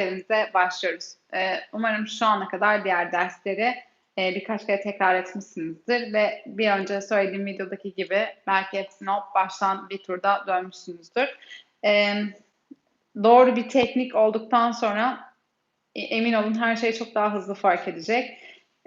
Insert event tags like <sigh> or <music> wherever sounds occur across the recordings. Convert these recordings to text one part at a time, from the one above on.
derslerimize başlıyoruz. Ee, umarım şu ana kadar diğer dersleri e, birkaç kere tekrar etmişsinizdir ve bir önce söylediğim videodaki gibi belki hepsini hop baştan bir turda dönmüşsünüzdür. Ee, doğru bir teknik olduktan sonra e, emin olun her şey çok daha hızlı fark edecek.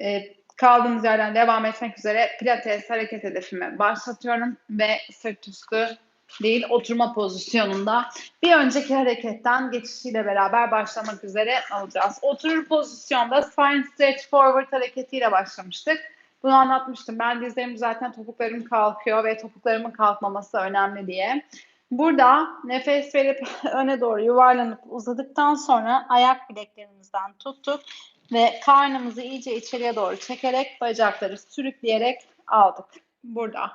Ee, kaldığımız yerden devam etmek üzere pilates hareket hedefimi başlatıyorum ve sırt üstü değil oturma pozisyonunda bir önceki hareketten geçişiyle beraber başlamak üzere olacağız. Oturur pozisyonda spine stretch forward hareketiyle başlamıştık. Bunu anlatmıştım. Ben dizlerim zaten topuklarım kalkıyor ve topuklarımın kalkmaması önemli diye. Burada nefes verip <laughs> öne doğru yuvarlanıp uzadıktan sonra ayak bileklerimizden tuttuk ve karnımızı iyice içeriye doğru çekerek bacakları sürükleyerek aldık. Burada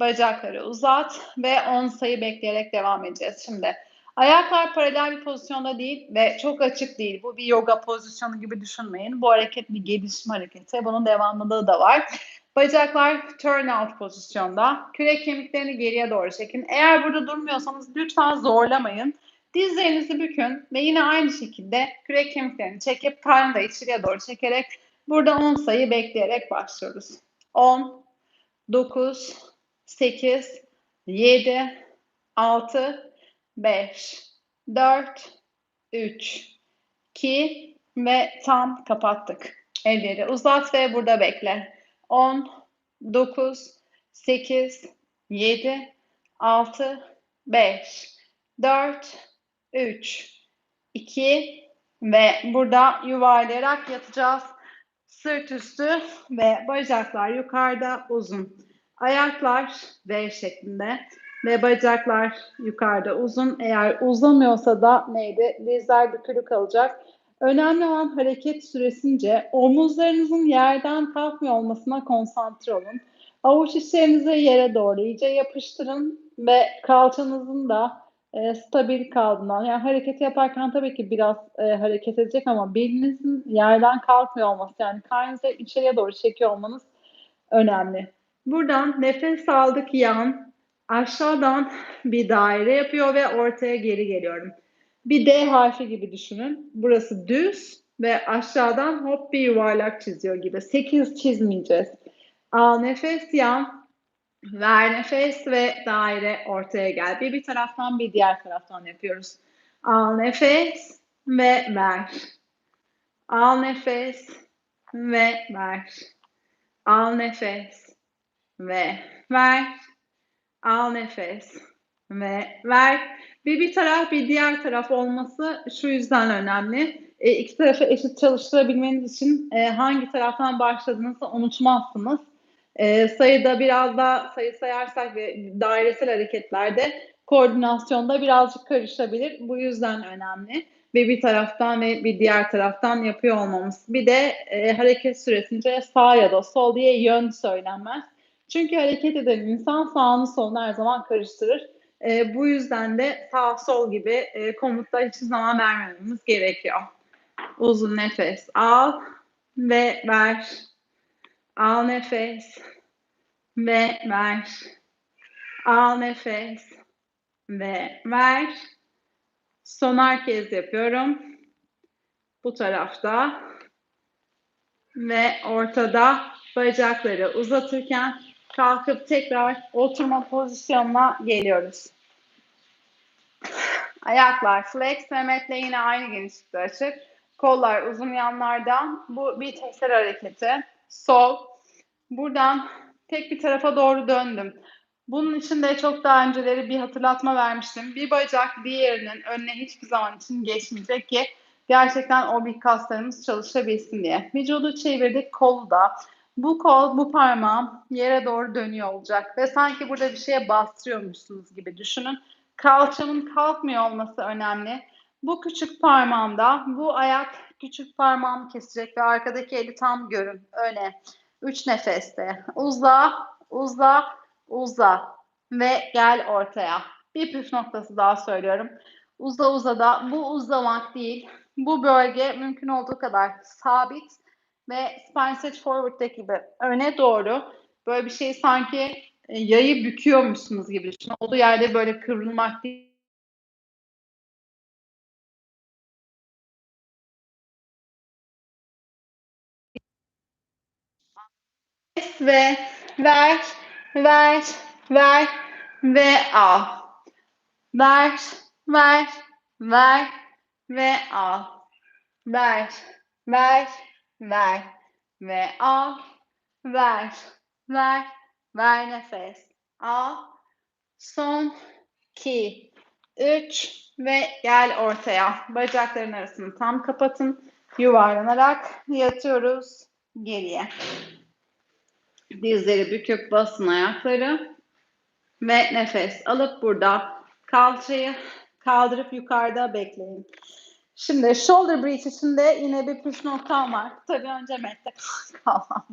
bacakları uzat ve 10 sayı bekleyerek devam edeceğiz. Şimdi ayaklar paralel bir pozisyonda değil ve çok açık değil. Bu bir yoga pozisyonu gibi düşünmeyin. Bu hareket bir gelişim hareketi. Bunun devamlılığı da var. Bacaklar turn out pozisyonda. Kürek kemiklerini geriye doğru çekin. Eğer burada durmuyorsanız lütfen zorlamayın. Dizlerinizi bükün ve yine aynı şekilde kürek kemiklerini çekip karnı da içeriye doğru çekerek burada 10 sayı bekleyerek başlıyoruz. 10, 9, 8, 7, 6, 5, 4, 3, 2 ve tam kapattık. Elleri uzat ve burada bekle. 10, 9, 8, 7, 6, 5, 4, 3, 2 ve burada yuvarlayarak yatacağız. Sırt üstü ve bacaklar yukarıda uzun. Ayaklar V şeklinde ve bacaklar yukarıda uzun. Eğer uzamıyorsa da neydi? Dizler bükülü kalacak. Önemli olan hareket süresince omuzlarınızın yerden kalkmıyor olmasına konsantre olun. Avuç içlerinizi yere doğru iyice yapıştırın ve kalçanızın da e, stabil kaldığından yani hareket yaparken tabii ki biraz e, hareket edecek ama belinizin yerden kalkmıyor olması yani karnınızı içeriye doğru çekiyor olmanız önemli. Buradan nefes aldık yan aşağıdan bir daire yapıyor ve ortaya geri geliyorum. Bir D harfi gibi düşünün. Burası düz ve aşağıdan hop bir yuvarlak çiziyor gibi. 8 çizmeyeceğiz. Al nefes yan. Ver nefes ve daire ortaya gel. Bir bir taraftan bir diğer taraftan yapıyoruz. Al nefes ve ver. Al nefes ve ver. Al nefes ve ver. Al nefes ve ver. Bir bir taraf bir diğer taraf olması şu yüzden önemli. E, iki tarafı eşit çalıştırabilmeniz için e, hangi taraftan başladığınızı unutmazsınız. E, sayıda biraz daha sayı sayarsak ve dairesel hareketlerde koordinasyonda birazcık karışabilir. Bu yüzden önemli. Ve bir taraftan ve bir diğer taraftan yapıyor olmamız. Bir de e, hareket süresince sağ ya da sol diye yön söylenmez. Çünkü hareket eden insan sağını solunu her zaman karıştırır. E, bu yüzden de sağ sol gibi e, komutlar hiçbir zaman vermememiz gerekiyor. Uzun nefes al ve ver. Al nefes ve ver. Al nefes ve ver. Sonar kez yapıyorum. Bu tarafta ve ortada bacakları uzatırken kalkıp tekrar oturma pozisyonuna geliyoruz. Ayaklar flex, Mehmet'le yine aynı genişlikte açık. Kollar uzun yanlardan. Bu bir teker hareketi. Sol. Buradan tek bir tarafa doğru döndüm. Bunun için de çok daha önceleri bir hatırlatma vermiştim. Bir bacak diğerinin önüne hiçbir zaman için geçmeyecek ki gerçekten oblik kaslarımız çalışabilsin diye. Vücudu çevirdik, kolu da. Bu kol, bu parmağım yere doğru dönüyor olacak ve sanki burada bir şeye bastırıyormuşsunuz gibi düşünün. Kalçamın kalkmıyor olması önemli. Bu küçük parmağımda bu ayak küçük parmağımı kesecek ve arkadaki eli tam görün. Öyle. Üç nefeste. Uza, uza, uza ve gel ortaya. Bir püf noktası daha söylüyorum. Uza uza da bu uzamak değil. Bu bölge mümkün olduğu kadar sabit ve spine set forward'daki gibi öne doğru böyle bir şey sanki e, yayı büküyormuşsunuz gibi düşün. Olduğu yerde böyle kıvrılmak değil. ve ver, ver, ver ve al. Ver, ver, ver ve al. Ver, ver, ver ve al. Ver, ver, ver nefes. Al. Son 2, 3 ve gel ortaya. Bacakların arasını tam kapatın. Yuvarlanarak yatıyoruz geriye. Dizleri büküp basın ayakları. Ve nefes alıp burada kalçayı kaldırıp yukarıda bekleyin. Şimdi shoulder breath için de yine bir püf noktam var. Tabii önce mette <laughs> kalmam.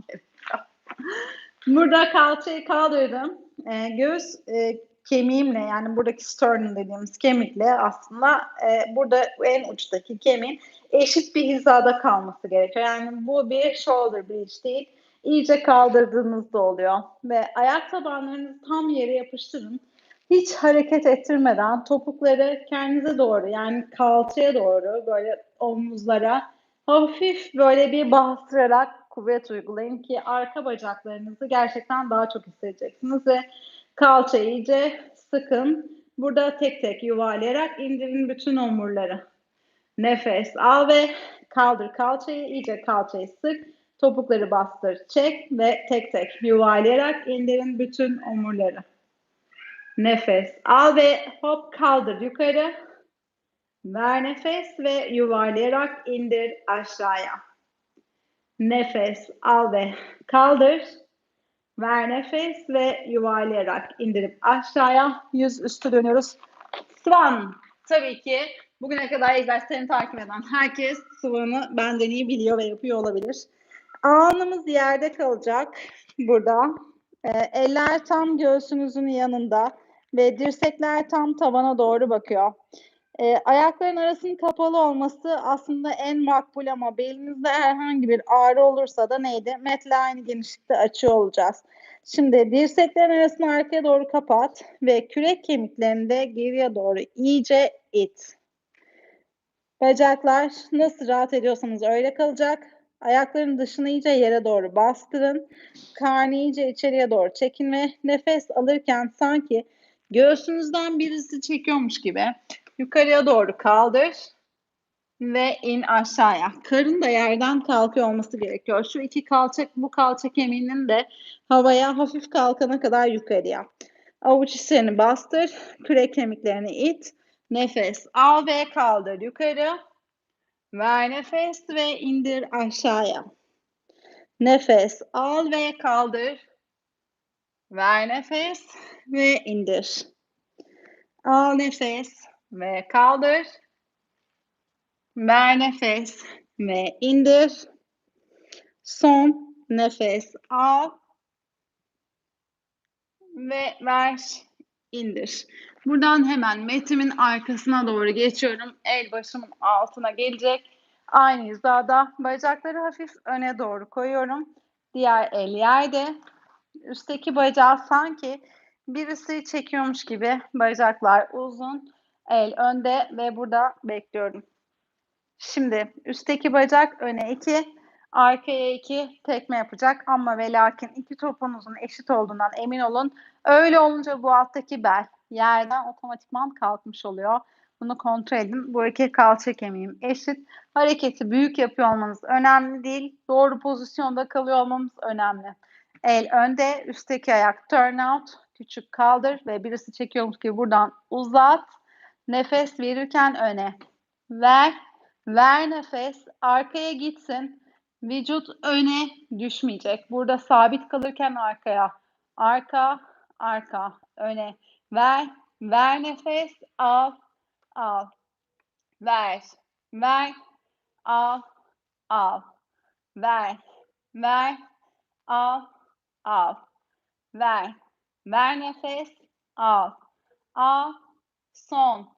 Burada kalçayı kaldırdım. E, göğüs e, kemiğimle yani buradaki sternum dediğimiz kemikle aslında e, burada en uçtaki kemiğin eşit bir hizada kalması gerekiyor. Yani bu bir shoulder bridge değil. İyice kaldırdığınızda oluyor. Ve ayak tabanlarınızı tam yere yapıştırın. Hiç hareket ettirmeden topukları kendinize doğru yani kalçaya doğru böyle omuzlara hafif böyle bir bastırarak kuvvet uygulayın ki arka bacaklarınızı gerçekten daha çok hissedeceksiniz ve kalçayı iyice sıkın. Burada tek tek yuvarlayarak indirin bütün omurları. Nefes al ve kaldır kalçayı, iyice kalçayı sık. Topukları bastır, çek ve tek tek yuvarlayarak indirin bütün omurları. Nefes al ve hop kaldır yukarı. Ver nefes ve yuvarlayarak indir aşağıya. Nefes al ve kaldır. Ver nefes ve yuvarlayarak indirip aşağıya yüz üstü dönüyoruz. Swan. Tabii ki bugüne kadar egzersizlerini takip eden herkes Swan'ı benden iyi biliyor ve yapıyor olabilir. Alnımız yerde kalacak burada. E, eller tam göğsümüzün yanında ve dirsekler tam tavana doğru bakıyor. E, ayakların arasının kapalı olması aslında en makbul ama belinizde herhangi bir ağrı olursa da neydi? Metle aynı genişlikte açıyor olacağız. Şimdi dirseklerin arasını arkaya doğru kapat ve kürek kemiklerini de geriye doğru iyice it. Bacaklar nasıl rahat ediyorsanız öyle kalacak. Ayakların dışını iyice yere doğru bastırın. Karnı iyice içeriye doğru çekin ve nefes alırken sanki göğsünüzden birisi çekiyormuş gibi yukarıya doğru kaldır ve in aşağıya. Karın da yerden kalkıyor olması gerekiyor. Şu iki kalça, bu kalça kemiğinin de havaya hafif kalkana kadar yukarıya. Avuç içlerini bastır, kürek kemiklerini it. Nefes al ve kaldır yukarı. Ver nefes ve indir aşağıya. Nefes al ve kaldır. Ver nefes ve indir. Al nefes ve kaldır. Ver nefes ve indir. Son nefes al ve ver indir. Buradan hemen metimin arkasına doğru geçiyorum. El başımın altına gelecek. Aynı hizada bacakları hafif öne doğru koyuyorum. Diğer el yerde. Üstteki bacağı sanki birisi çekiyormuş gibi bacaklar uzun. El önde ve burada bekliyorum. Şimdi üstteki bacak öne iki, arkaya iki tekme yapacak ama ve lakin iki topunuzun eşit olduğundan emin olun. Öyle olunca bu alttaki bel yerden otomatikman kalkmış oluyor. Bunu kontrol edin. Bu iki kalça kemiğim eşit. Hareketi büyük yapıyor olmanız önemli değil. Doğru pozisyonda kalıyor olmamız önemli. El önde, üstteki ayak turn out, küçük kaldır ve birisi çekiyormuş gibi buradan uzat. Nefes verirken öne. Ver, ver nefes, arkaya gitsin. Vücut öne düşmeyecek. Burada sabit kalırken arkaya. Arka, arka, öne. Ver, ver nefes, al, al. Ver, ver, al, al. Ver, ver, al, al. Ver, ver nefes, al, al. Son,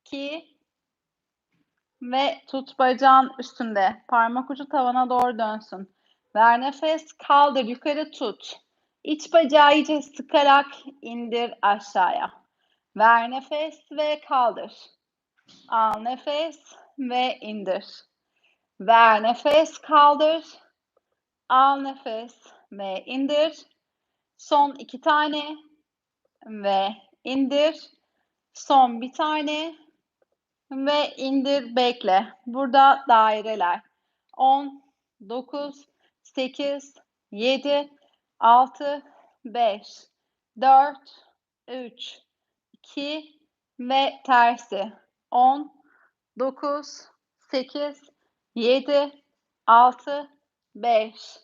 iki ve tut bacağın üstünde. Parmak ucu tavana doğru dönsün. Ver nefes, kaldır, yukarı tut. İç bacağı iyice sıkarak indir aşağıya. Ver nefes ve kaldır. Al nefes ve indir. Ver nefes, kaldır. Al nefes ve indir. Son iki tane ve indir. Son bir tane ve indir bekle. Burada daireler. 10, 9, 8, 7, 6, 5, 4, 3, 2 ve tersi. 10, 9, 8, 7, 6, 5,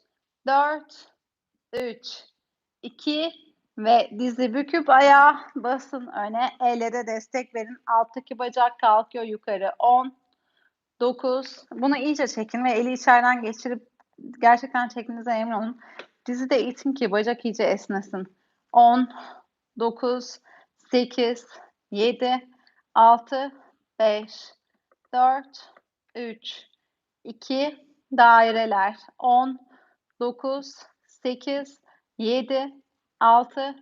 4, 3, 2 ve dizi büküp ayağa basın öne. Ellere destek verin. Alttaki bacak kalkıyor yukarı. 10, 9. Bunu iyice çekin ve eli içeriden geçirip gerçekten çektiğinize emin olun. Dizi de itin ki bacak iyice esnesin. 10, 9, 8, 7, 6, 5, 4, 3, 2, daireler. 10, 9, 8, 7, 6,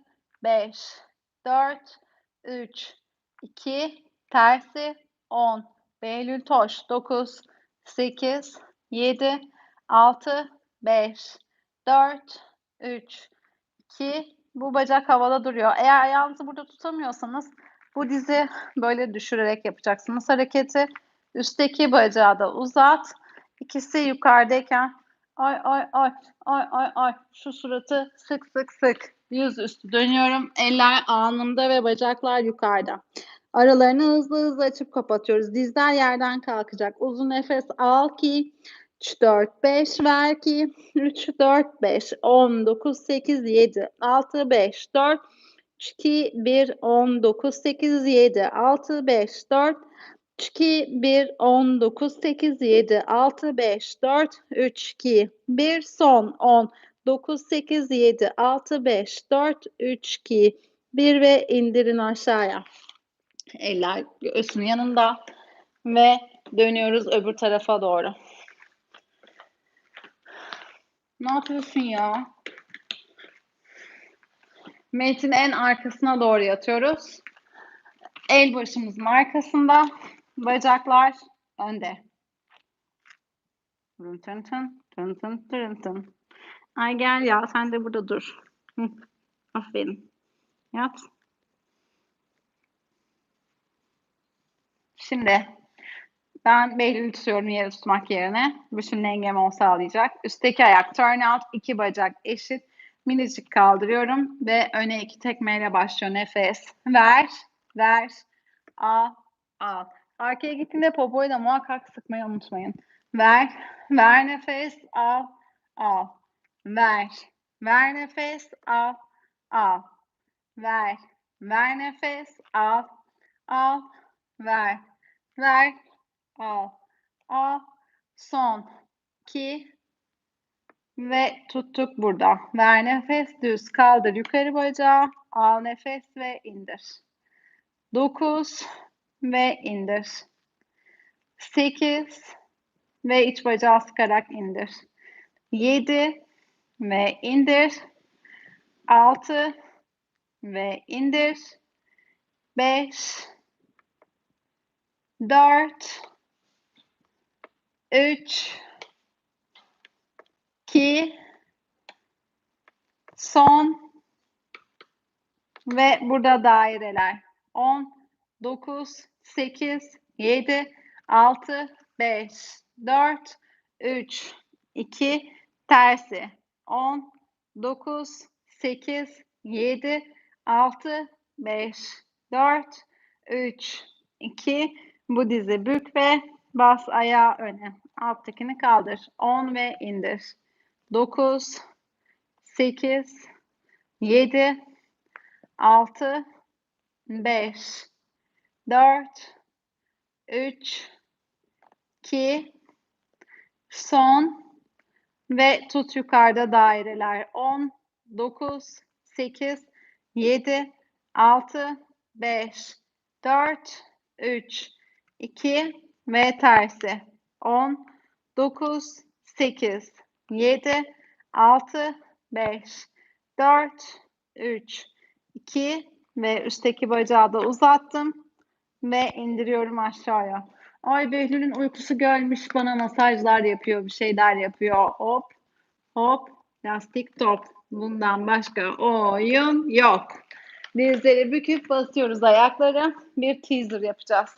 5, 4, 3, 2, tersi 10. Behlül Toş 9, 8, 7, 6, 5, 4, 3, 2, bu bacak havada duruyor. Eğer ayağınızı burada tutamıyorsanız bu dizi böyle düşürerek yapacaksınız. Hareketi üstteki bacağı da uzat. İkisi yukarıdayken ay ay ay ay ay ay şu suratı sık sık sık yüz üstü dönüyorum. Eller anında ve bacaklar yukarıda. Aralarını hızlı hızlı açıp kapatıyoruz. Dizler yerden kalkacak. Uzun nefes al ki 3, 4, 5 ver ki 3, 4, 5, 10, 9, 8, 7, 6, 5, 4, 2, 1, 10, 9, 8, 7, 6, 5, 4, 2, 1, 10, 9, 8, 7, 6, 5, 4, 3, 2, 1, son 10, 9, 8, 7, 6, 5, 4, 3, 2, 1 ve indirin aşağıya. Eller göğsünün yanında ve dönüyoruz öbür tarafa doğru. Ne yapıyorsun ya? Metin en arkasına doğru yatıyoruz. El başımızın arkasında. Bacaklar önde. Tın tın tın tın tın tın. Ay gel ya sen de burada dur. Hı. Aferin. Yat. Şimdi ben Behlül'ü tutuyorum yere tutmak yerine. Bütün dengemi o sağlayacak. Üstteki ayak turn out. iki bacak eşit. Minicik kaldırıyorum ve öne iki tekmeyle başlıyor. Nefes. Ver. Ver. Al. Al. Arkaya gittiğinde popoyu da muhakkak sıkmayı unutmayın. Ver. Ver nefes. Al. Al. Ver. Ver nefes. Al. Al. Ver. Ver nefes. Al. Al. Ver. Ver. Al. Al. Son. 2 ve tuttuk burada. Ver nefes düz kaldır yukarı bacağı. Al nefes ve indir. 9 ve indir. 8 ve iç bacağı sıkarak indir. 7 ve indir. 6 ve indir. 5 4 3 2 son ve burada daireler 10 9 8 7 6 5 4 3 2 tersi 10 9 8 7 6 5 4 3 2 bu dizi bük ve bas ayağı öne. Alttakini kaldır. 10 ve indir. 9 8 7 6 5 4 3 2 son. Ve tut yukarıda daireler. 10 9 8 7 6 5 4 3 2 ve tersi. 10 9 8 7 6 5 4 3 2 ve üstteki bacağı da uzattım ve indiriyorum aşağıya. Ay Behlül'ün uykusu gelmiş bana masajlar yapıyor, bir şeyler yapıyor. Hop, hop Lastik top. Bundan başka oyun yok. Dizleri büküp basıyoruz ayakları. Bir teaser yapacağız.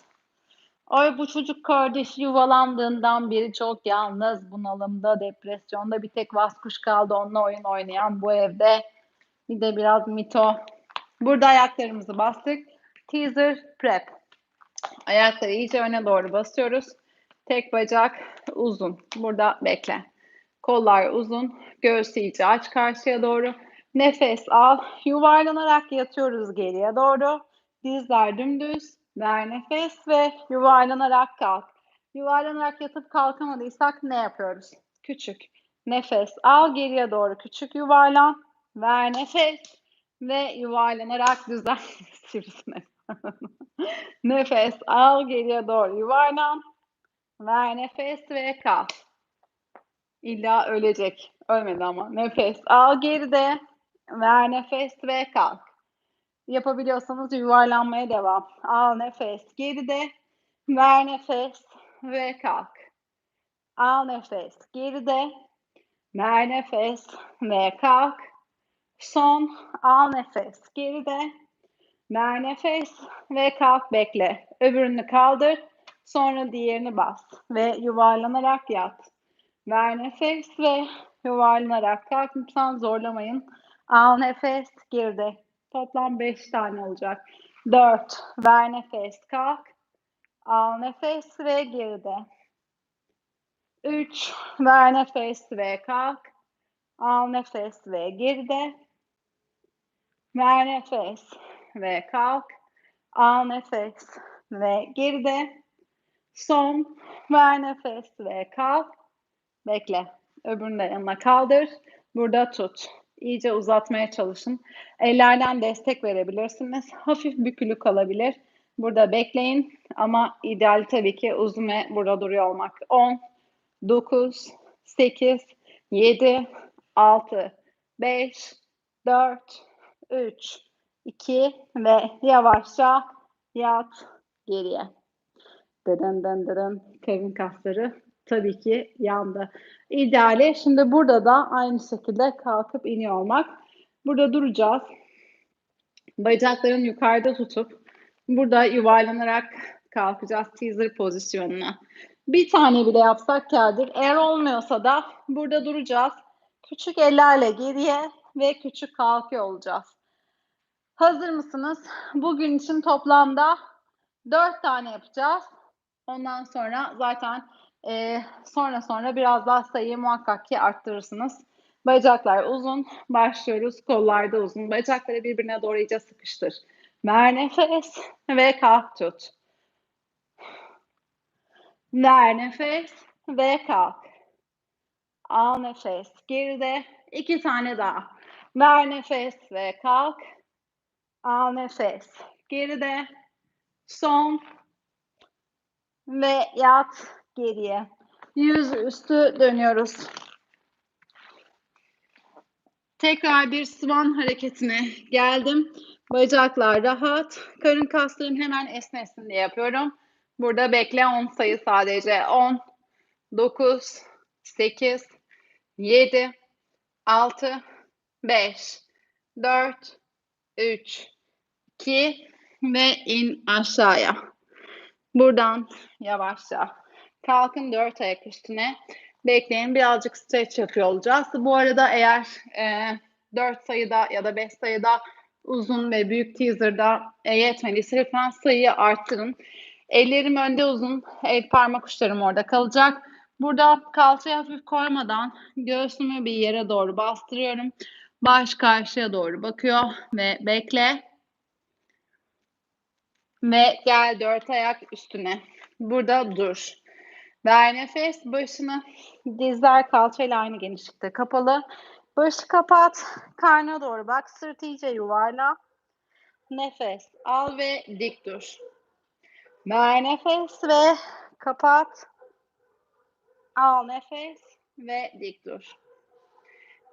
Ay bu çocuk kardeşi yuvalandığından beri çok yalnız, bunalımda, depresyonda bir tek Vaskuş kaldı onunla oyun oynayan bu evde. Bir de biraz mito. Burada ayaklarımızı bastık. Teaser prep. Ayakları iyice öne doğru basıyoruz. Tek bacak uzun. Burada bekle. Kollar uzun. Göğsü iyice aç karşıya doğru. Nefes al. Yuvarlanarak yatıyoruz geriye doğru. Dizler dümdüz. Ver nefes ve yuvarlanarak kalk. Yuvarlanarak yatıp kalkamadıysak ne yapıyoruz? Küçük. Nefes al geriye doğru. Küçük yuvarlan. Ver nefes ve yuvarlanarak düzen. <laughs> <laughs> nefes al geriye doğru yuvarlan. Ver nefes ve kalk. İlla ölecek. Ölmedi ama. Nefes al geride. Ver nefes ve kalk. Yapabiliyorsanız yuvarlanmaya devam. Al nefes geride. Ver nefes ve kalk. Al nefes geride. Ver nefes ve kalk. Son. Al nefes geride. Ver nefes ve kalk bekle. Öbürünü kaldır. Sonra diğerini bas ve yuvarlanarak yat. Ver nefes ve yuvarlanarak kalk. Lütfen zorlamayın. Al nefes geride. Toplam 5 tane olacak. 4. Ver nefes kalk. Al nefes ve geride. 3. Ver nefes ve kalk. Al nefes ve geride. Ver nefes ve kalk. Al nefes ve geride. Son. Ver nefes ve kalk. Bekle. Öbürünü de yanına kaldır. Burada tut. İyice uzatmaya çalışın. Ellerden destek verebilirsiniz. Hafif bükülü kalabilir. Burada bekleyin ama ideal tabii ki uzun ve burada duruyor olmak. 10, 9, 8, 7, 6, 5, 4, 3, 2 ve yavaşça yat geriye. Dırın dın dırın karın kasları tabii ki yandı. İdeali şimdi burada da aynı şekilde kalkıp iniyor olmak. Burada duracağız. Bacakların yukarıda tutup burada yuvarlanarak kalkacağız teaser pozisyonuna. Bir tane bile yapsak kârdır. Eğer olmuyorsa da burada duracağız. Küçük ellerle geriye ve küçük kalkıyor olacağız. Hazır mısınız? Bugün için toplamda 4 tane yapacağız. Ondan sonra zaten e, sonra sonra biraz daha sayıyı muhakkak ki arttırırsınız. Bacaklar uzun. Başlıyoruz. Kollar da uzun. Bacakları birbirine doğru iyice sıkıştır. Ver nefes ve kalk tut. Ver nefes ve kalk. Al nefes. Geride iki tane daha. Ver nefes ve kalk. Al nefes. Geride. Son. Ve yat geriye. Yüz üstü dönüyoruz. Tekrar bir swan hareketine geldim. Bacaklar rahat. Karın kaslarım hemen esnesin diye yapıyorum. Burada bekle 10 sayı sadece. 10, 9, 8, 7, 6, 5, 4, 3, 2 ve in aşağıya. Buradan yavaşça kalkın dört ayak üstüne. Bekleyin birazcık stretch yapıyor olacağız. Bu arada eğer e, 4 sayıda ya da 5 sayıda uzun ve büyük teaser'da e, yetmediyse lütfen sayıyı arttırın. Ellerim önde uzun, el parmak uçlarım orada kalacak. Burada kalçayı hafif koymadan göğsümü bir yere doğru bastırıyorum. Baş karşıya doğru bakıyor ve bekle. Ve gel dört ayak üstüne. Burada dur. Ver nefes. Başını dizler kalçayla aynı genişlikte kapalı. Başı kapat. Karnına doğru bak. Sırt iyice yuvarla. Nefes al ve dik dur. Ver nefes ve kapat. Al nefes ve dik dur.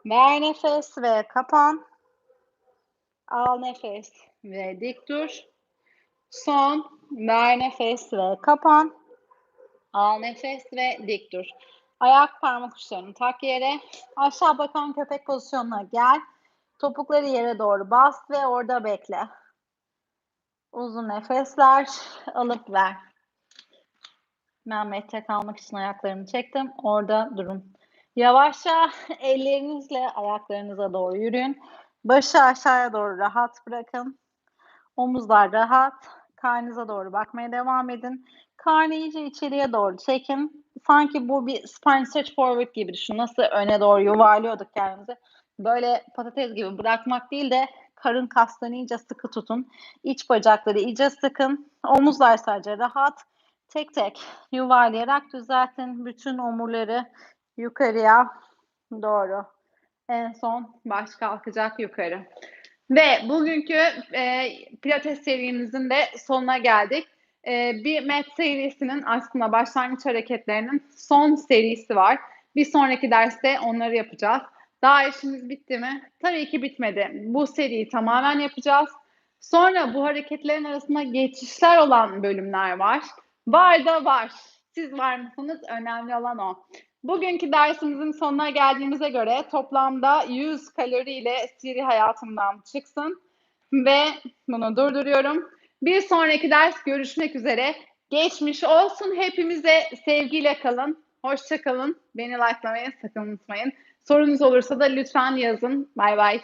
Ver nefes ve kapan. Al nefes ve dik dur. Son. Ver nefes ve kapan. Al nefes ve dik dur. Ayak parmak uçlarını tak yere. Aşağı bakan köpek pozisyonuna gel. Topukları yere doğru bas ve orada bekle. Uzun nefesler alıp ver. Mehmet'te kalmak için ayaklarımı çektim. Orada durun. Yavaşça <laughs> ellerinizle ayaklarınıza doğru yürüyün. Başı aşağıya doğru rahat bırakın. Omuzlar rahat. Karnınıza doğru bakmaya devam edin. Karnı iyice içeriye doğru çekin. Sanki bu bir spine stretch forward gibi düşün. Nasıl öne doğru yuvarlıyorduk kendimizi. Böyle patates gibi bırakmak değil de karın kaslarını iyice sıkı tutun. İç bacakları iyice sıkın. Omuzlar sadece rahat. Tek tek yuvarlayarak düzeltin. Bütün omurları yukarıya doğru. En son baş kalkacak yukarı. Ve bugünkü e, pilates serimizin de sonuna geldik. E, bir mat serisinin aslında başlangıç hareketlerinin son serisi var. Bir sonraki derste onları yapacağız. Daha işimiz bitti mi? Tabii ki bitmedi. Bu seriyi tamamen yapacağız. Sonra bu hareketlerin arasında geçişler olan bölümler var. Var da var. Siz var mısınız? Önemli olan o. Bugünkü dersimizin sonuna geldiğimize göre toplamda 100 kalori ile Siri hayatımdan çıksın ve bunu durduruyorum. Bir sonraki ders görüşmek üzere. Geçmiş olsun hepimize sevgiyle kalın. Hoşça kalın. Beni likelamayı sakın unutmayın. Sorunuz olursa da lütfen yazın. Bay bay.